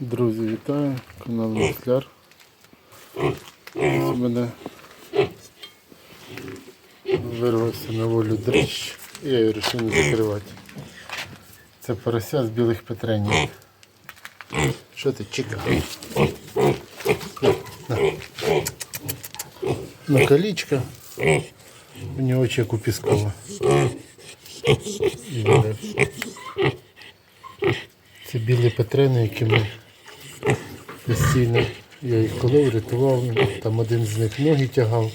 Друзі, вітаю, канал Масляр. Ось у мене вирвався на волю дрищ, і я її вирішив не закривати. Це порося з білих петренів. Що ти чика? На, колічка. У нього очі як у Піскова. Білі петрени, які ми постійно я їх колов, рятував, там один з них ноги тягав.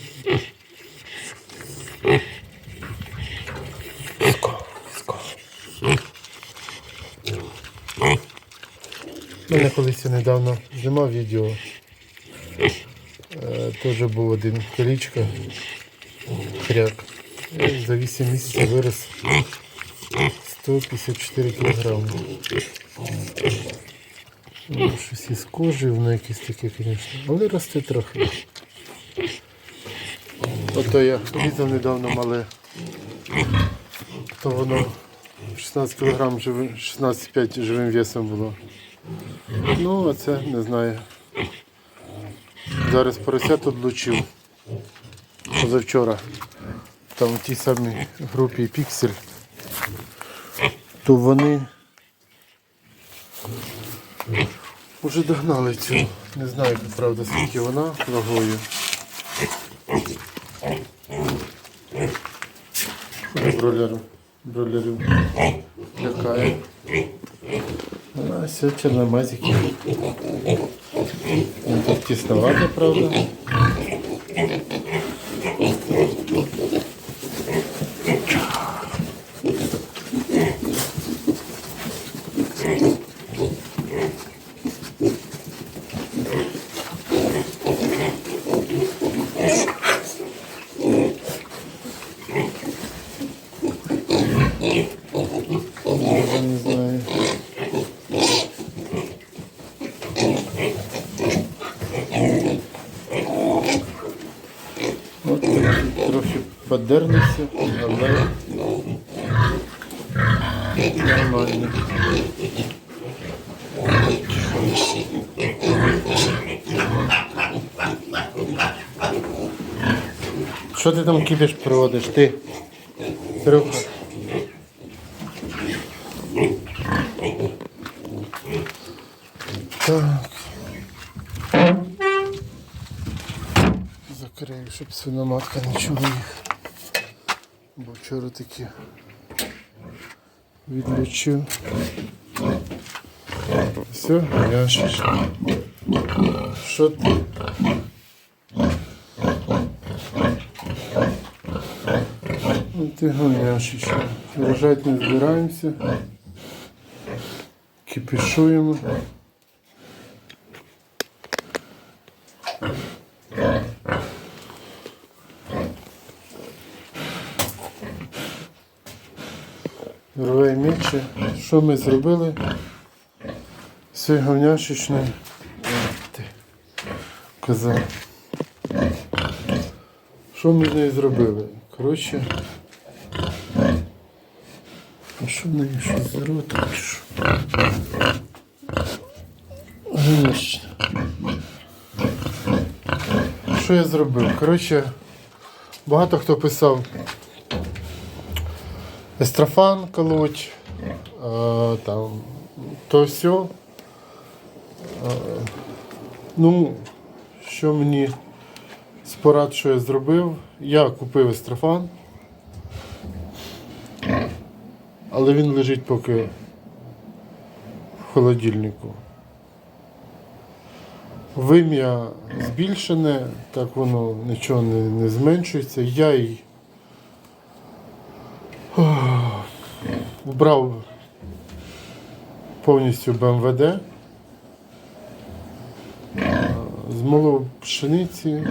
Мене колись недавно знімав відео. Е, Теж був один колічка, хряк. За 8 місяців вирос 154 кілограми. Ну, Щось із кожи, воно якесь таке, звісно. Але росте трохи. Ото я літом недавно мале. То воно 16 кг живим, 16,5 живим весом було. Ну, а це не знаю. Зараз порося тут лучив. Позавчора. Там в тій самій групі Піксель. То вони вже догнали цю. Не знаю, правда, скільки вона вагою. Бролеру. Бролерів лякає. А все чорномазики. Тут тісновато, правда. Я не знаю. От такі трохи подернувся, але нормально. Що ти там кипиш проводиш? Ти? Серега? Так. Закрию, щоб свиноматка не чула їх. Бо вчора таки відлічив. Все, я ще. Що ти? Ти гоняшечка. Вважати не збираємося. Кипішуємо. Рве міче. Що ми зробили? Все говняшечне. Коза. Що ми з нею зробили? Коротше. А що в неї щось з ротом? що? Я зробив? Коротше, багато хто писав естрофан колоть, там, то все. Ну, що мені з порад, що я зробив, я купив естрофан, але він лежить поки в холодильнику. Вим'я збільшене, так воно нічого не, не зменшується. Я й вбрав повністю БМВД, змолов пшениці,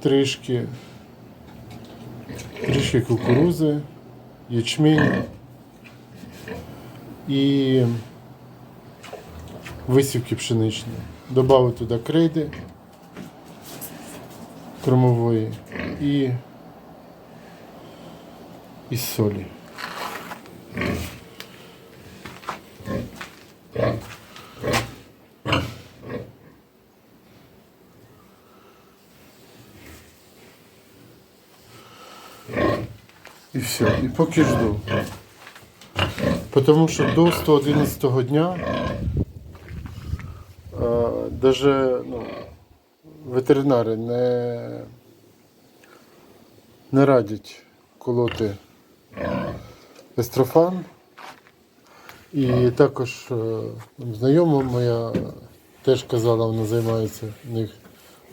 трішки, трішки кукурузи, ячмінь і висівки пшеничні. Добавив туди крейди кормової і, і солі. І все, і поки жду. Тому що до 111 дня даже, ну, ветеринари не, не радять колоти естрофан. І також е, знайома моя теж казала, вона займається в них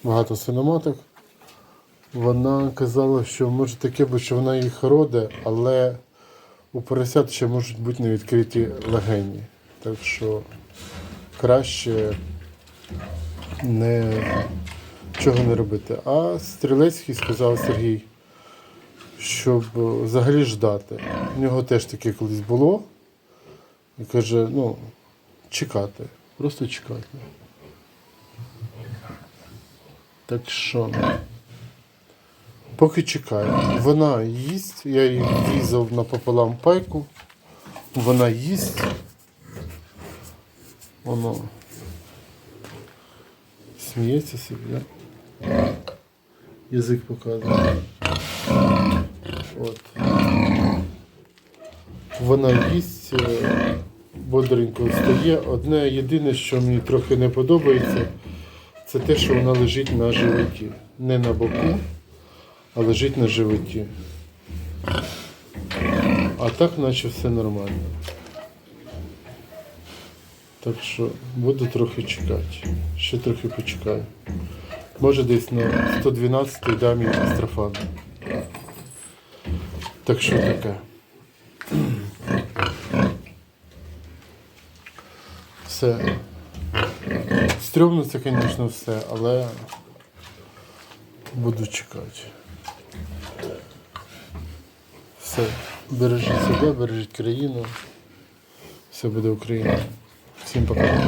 багато свиноматок. Вона казала, що може таке бути, що вона їх родить, але у поросят ще можуть бути невідкриті легені. Так що краще не, чого не робити. А Стрілецький сказав Сергій, щоб взагалі ждати. У нього теж таке колись було. І каже, ну, чекати. Просто чекати. Так що. Поки чекаю. Вона їсть, я її врізав напополам пайку. Вона їсть. Воно сміється собі, да? Язик показує. От. Вона їсть, е, бодренько встає. Одне єдине, що мені трохи не подобається, це те, що вона лежить на животі. Не на боку, а лежить на животі. А так наче все нормально. Так що буду трохи чекати. Ще трохи почекаю. Може десь на 112 дам їй астрофан. Так що таке. Все. Стрьомно це, звісно, все, але буду чекати. Все. Бережіть себе, бережіть країну. Все буде Україна. Всім пока.